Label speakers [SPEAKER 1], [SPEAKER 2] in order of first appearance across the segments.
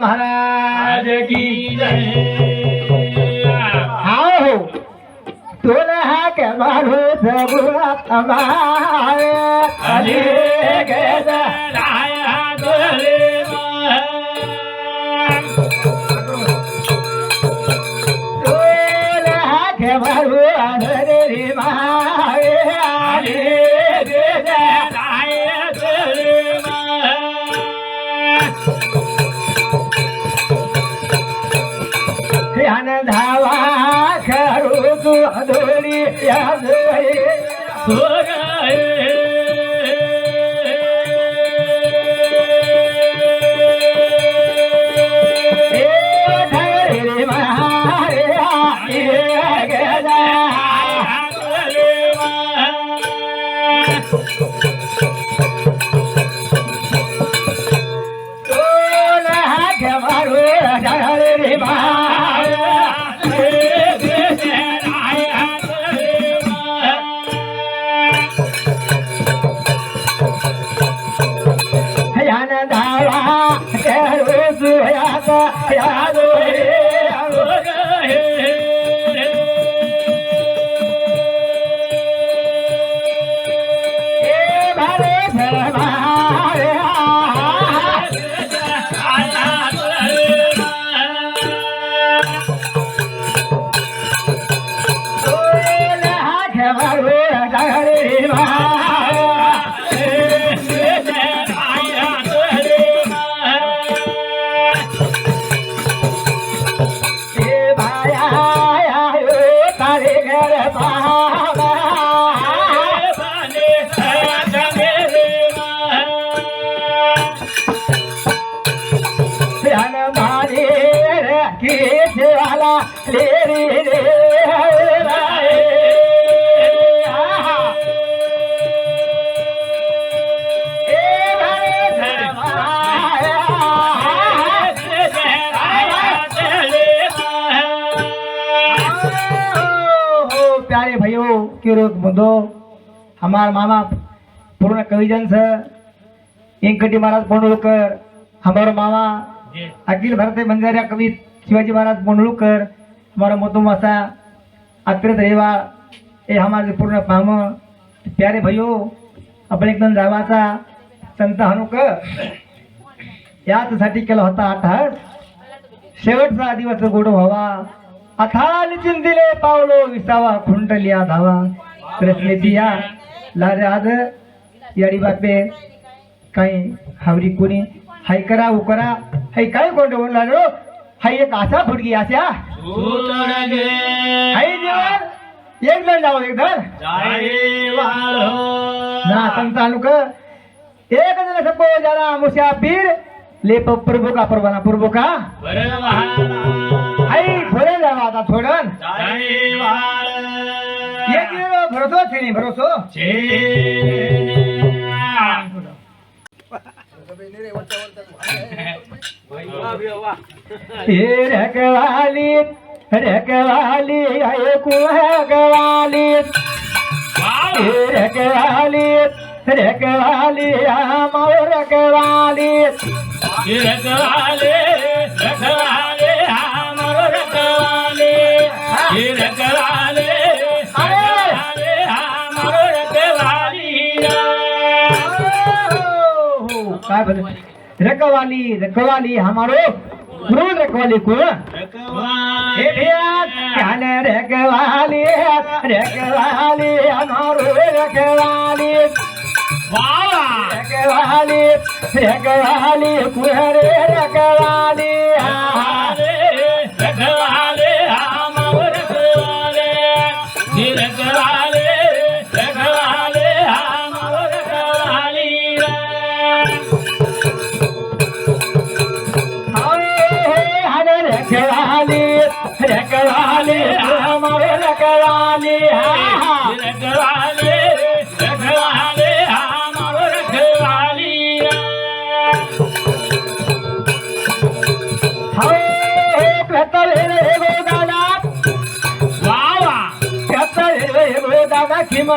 [SPEAKER 1] महाराज
[SPEAKER 2] की जय।
[SPEAKER 1] आओ तुला हा के मारू सगुणा तमार अली के रोग बंधो हमार मामा पूर्ण कविजन से वेंकटी महाराज पोंडुलकर हमारो मामा अखिल भारतीय बंजारा कवि शिवाजी महाराज पोंडुलकर हमारा मोतुम वासा अत्रेत रेवा हे हमारे पूर्ण पाम प्यारे भाइयों आपण एकदम जावाचा संत हनुक याचसाठी केला होता आठास शेवटचा दिवस गोड व्हावा अथाल चिंतिले पावलो विसावा खुंटलिया धावा. कृष्णेची या लारे आज याडी बापे काही हावरी कोणी? हाय करा उकरा हाय काय कोण बोलला रो हाय एक आशा फुटकी आशा. हाय जेवण एक जण जावं एक जण ना संत अनुक. एक जण सपो जरा मुश्या पीर. लेप प्रभू का परवाना प्रभू का हाय थोडे जावा आता थोडं. एक वेळ भरोसो छेनी भरोसो. हे रखवाली रखवाली है कुहगवाली हे रखवाली रखवाली हम रखवाली
[SPEAKER 2] रखवाले रखवाले
[SPEAKER 1] काय बोल रखवाली रखवाली हमारो. गुरु हे ध्यान रखवाली रखवाली हमारो रखवाली.
[SPEAKER 2] वावा
[SPEAKER 1] रखवाली रखवाली कुहरे रखवाली.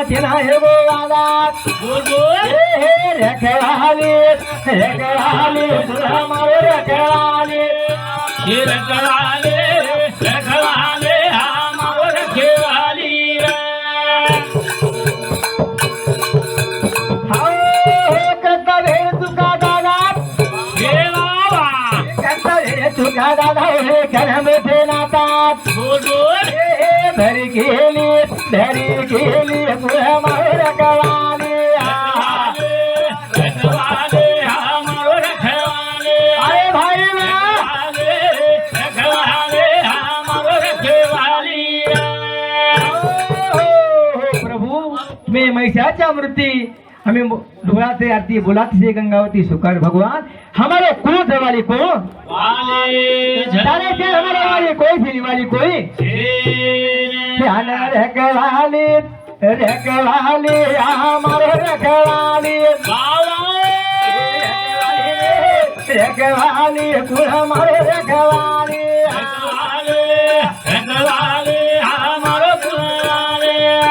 [SPEAKER 1] हिम्मत नाही गो वादात
[SPEAKER 2] बोल बोल.
[SPEAKER 1] हे हे रखवाली रखवाली तुला मारो रखवाली
[SPEAKER 2] हे रखवाले रखवाले आमावर रखवाली
[SPEAKER 1] हो हो करता वेळ तुका दादा.
[SPEAKER 2] हे बाबा.
[SPEAKER 1] करता वेळ तुका दादा हे करम ते नातात
[SPEAKER 2] बोल बोल.
[SPEAKER 1] हे हे धरी गेली. धरी गेली अरे भाई
[SPEAKER 2] आमावर रखवाली
[SPEAKER 1] हो, प्रभु महिषाच्या मूर्ति. हमें से आरती बुलाती से गंगावती सुकर भगवान. हमारे कुल वाली को
[SPEAKER 2] वाले
[SPEAKER 1] से हमारे वाली कोई थी वाली कोई. ध्यान रखवाली रखवाली हमारे रखवाली रखवाली कुल हमारे रखवाली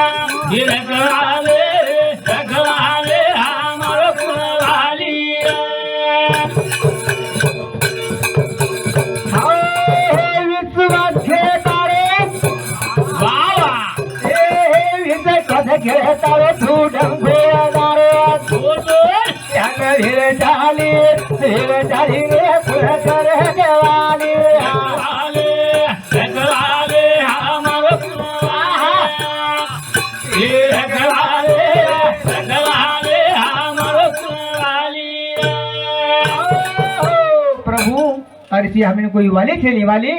[SPEAKER 1] हो, विजय कथ खेळतारे तू डंगोदारे ध्यान धीर चाली धीर चाली रे पुरकर देवाली प्रभु अरे हमें कोई वाली खेली वाली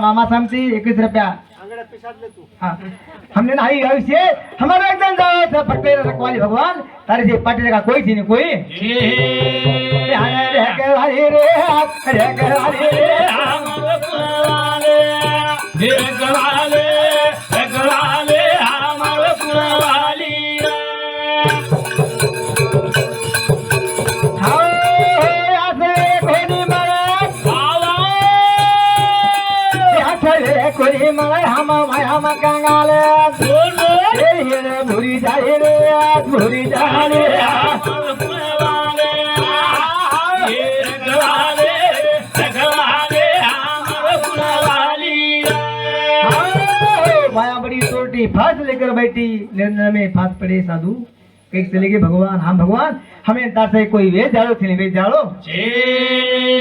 [SPEAKER 1] मामा सांगते एकवीस रुपया हाँ हमने नहीं आयुष्य हमारा एकदम जाओ था पटेल रखवाली भगवान तारे से पटेल का कोई थी नहीं कोई रे वाली रे हम कंगाले भुरी जाई रे भुरी माया बड़ी चोटी फांस लेकर बैठी निर्णय में फांस पड़े साधु. कहीं चले गए भगवान? हम भगवान हमें तार से कोई वेच जाड़ो थी वेच जाड़ो।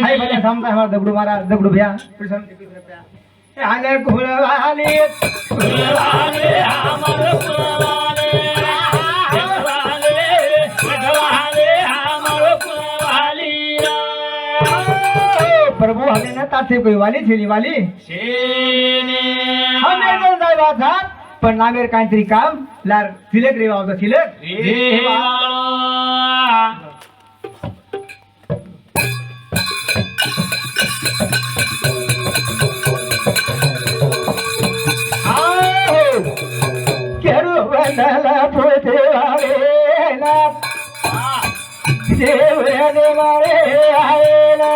[SPEAKER 1] हाय भले सामने हमारा दगड़ू मारा दगड़ू भैया। घुलवाली ओ, प्रभु हमें ना से कोई वाली थी वाली. हमें तो जायवा था पण नावेर काहीतरी काम. लार सिलेक रे वावतो सिलेक केरू बंदला पोते वाले ना देवरे मारे आए ना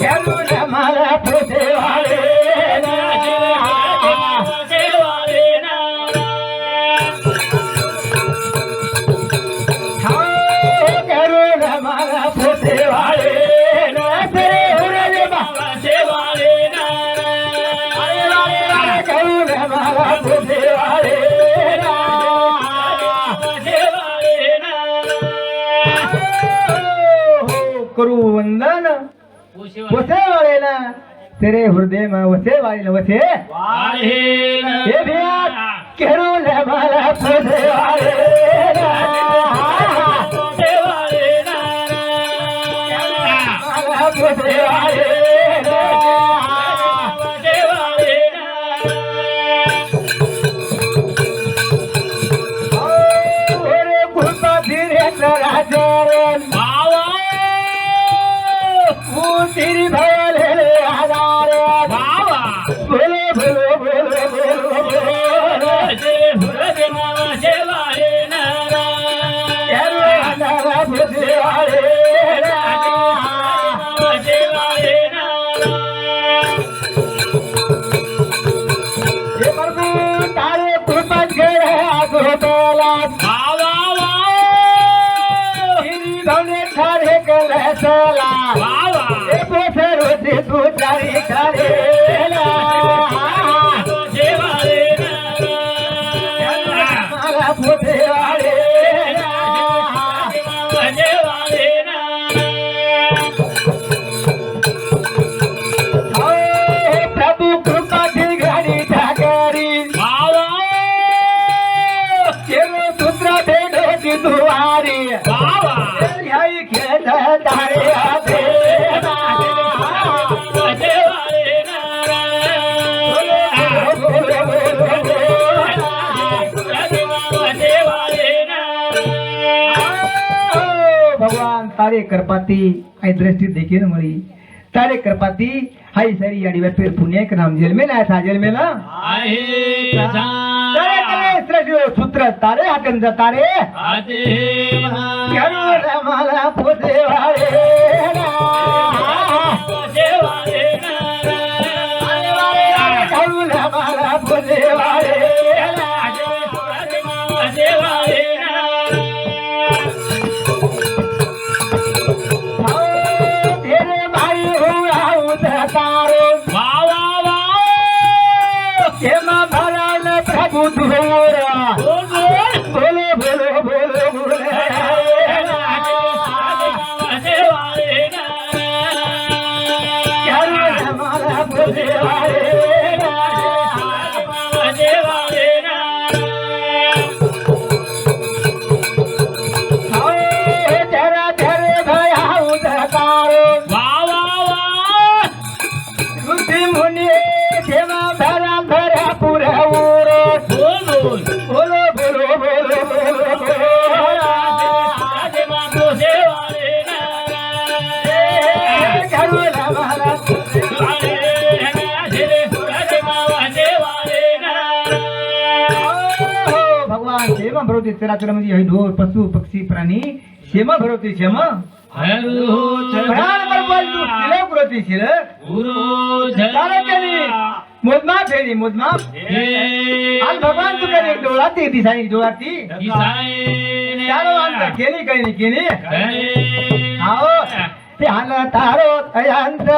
[SPEAKER 1] केरू मला करू वंदन. वसे वालेला. तेरे हृदय में वसे वाले वसे. हे भैया केरू मला Yeah. दुवारी खेळ तारे भगवान तारे करपाती आई दृष्टि देखी न मरी. तारे करपाती हाई सरी अड़ी फिर पुण्य के नाम. जेल में लाया था जेल में ना तारे श्रेष्ठ सूत्र तारे हाकन तारे। रमाला पोते वाळे क्षेम भरवते चराचर हे ढोर पशु पक्षी प्राणी क्षेम भरवते क्षेम प्राण बरोबर तू शिलक भरवते शिलक मोजमा फेरी मोजमा आज भगवान तू करे डोळा ती दिसाई डोळा ती केली काही केली. आओ ध्यान तारो अयंत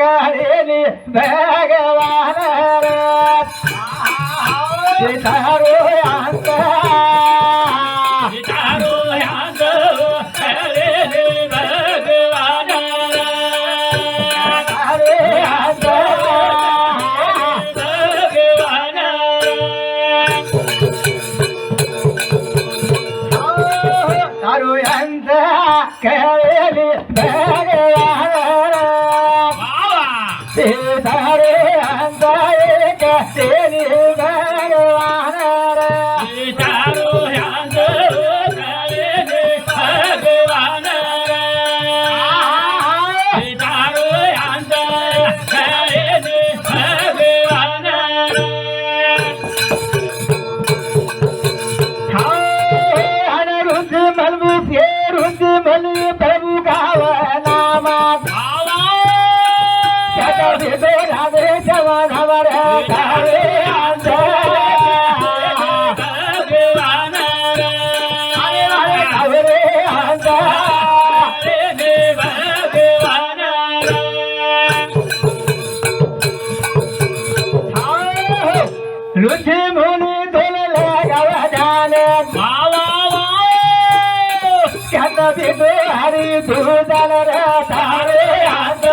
[SPEAKER 1] करेली भगवान ते तारो जाणे त्याचा भेदे हरी धुजाल रे धारे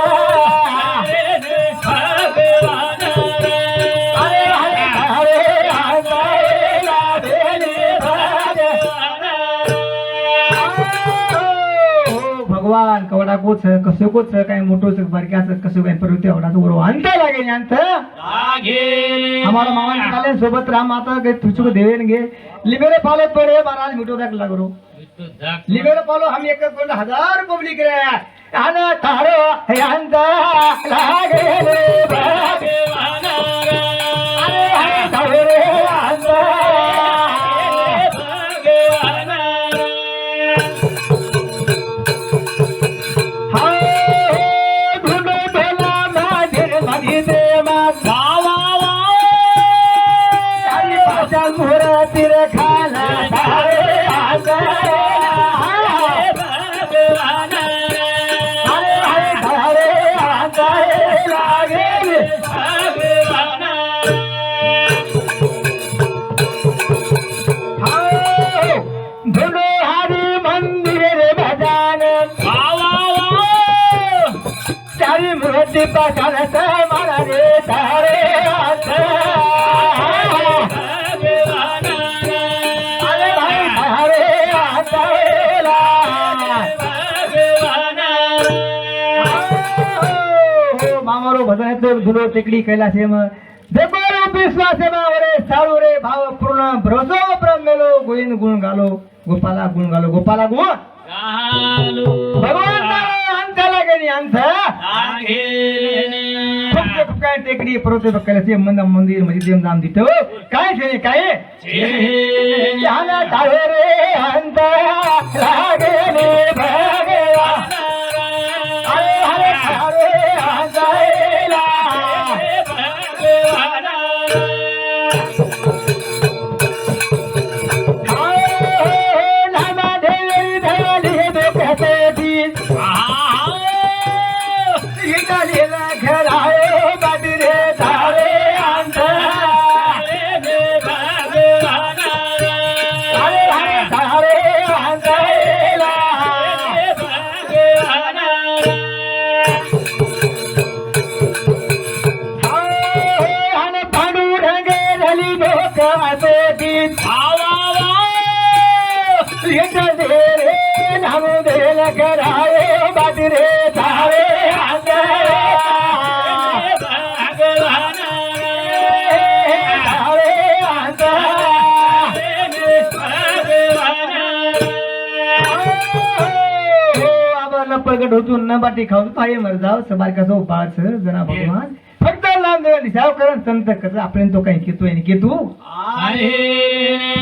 [SPEAKER 1] कोच कसं कोच काय मोठं बारक्याचं कसं काय पर्वती एवढा तो अंत लागेल अंत हमारा मामा निकाले सोबत राम माता के तुझको देवेन गे. लिबेरे पालो पड़े महाराज मिटो तक लगरो लिबेरे पालो हम एक हजार पब्लिक रे. आना तारो अंत लागे रे मामारो भजनात झुलो टेकडी कैलासे विश्वासे रे सारू रे भाव पूर्ण भ्रजो भ्रम मेलो गोविंद गुण गालो गोपाला गुण गालो गोपाला गुण
[SPEAKER 2] भगवान
[SPEAKER 1] भगवंता अंताला गेली अंत
[SPEAKER 2] आगेने
[SPEAKER 1] फक्त काय टेकडी पर्वते कैलासे मंद मंदिरमध्ये देव नाम दितो काय छे होतून न बाटी खाऊन पाय मर जाव सबार कसं उपास जना भगवान. फक्त लांब दिसाव करण संत कसं आपण तो काही केतोय आणि केतू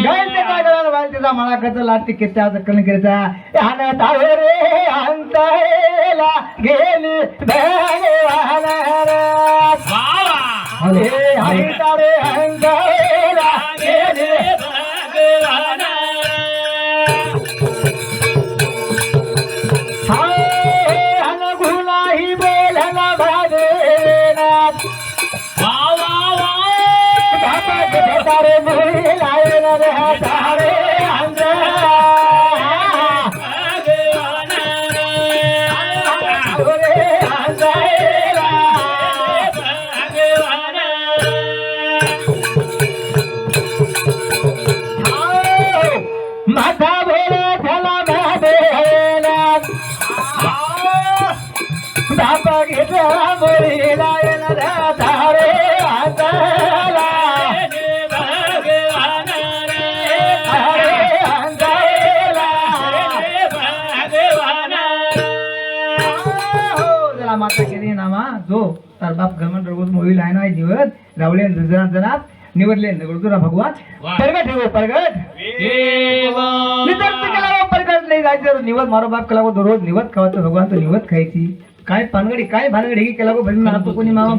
[SPEAKER 1] गायचे काय करायला वाईल त्याचा मला कसं लागते केत्याचा कण करायचा हाना तावे रे अंताला गेली भगवान तारे अंताला गेली. बाबा के तारे मुरी जरा निवडले नगडतो ना भगवान. परगट ठेव परगट. केला हो, परगट नाही जायचं. निवड मारो बाप केला हो, रोज निवड खावायचं भगवान तो निवड खायची. काय पानगडी काय भानगडी ही केला हो, भजन नातो कोणी मामा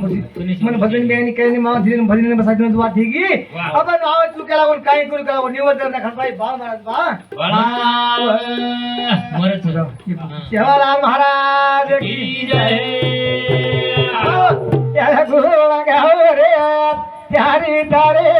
[SPEAKER 1] मन भजन बियाणी केली मामा दिली भजन बसायचं वाट ही की
[SPEAKER 2] वा.
[SPEAKER 1] आपण नाव तू केला कोण काय करू केला कोण निवड जर खात बा. महाराज बा सेवालाल महाराज ধারে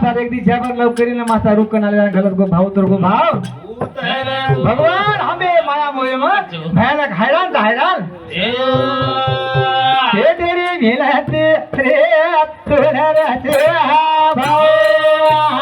[SPEAKER 1] म्हातार एक दी जबर लवकरी ना म्हातार रुकन आले घालत गो भाऊ तर गो भाव। भगवान हमे माया मोय मत। भयानक हैरान था हैरान। हे तेरे मिलत रे तुरत भाव। भाऊ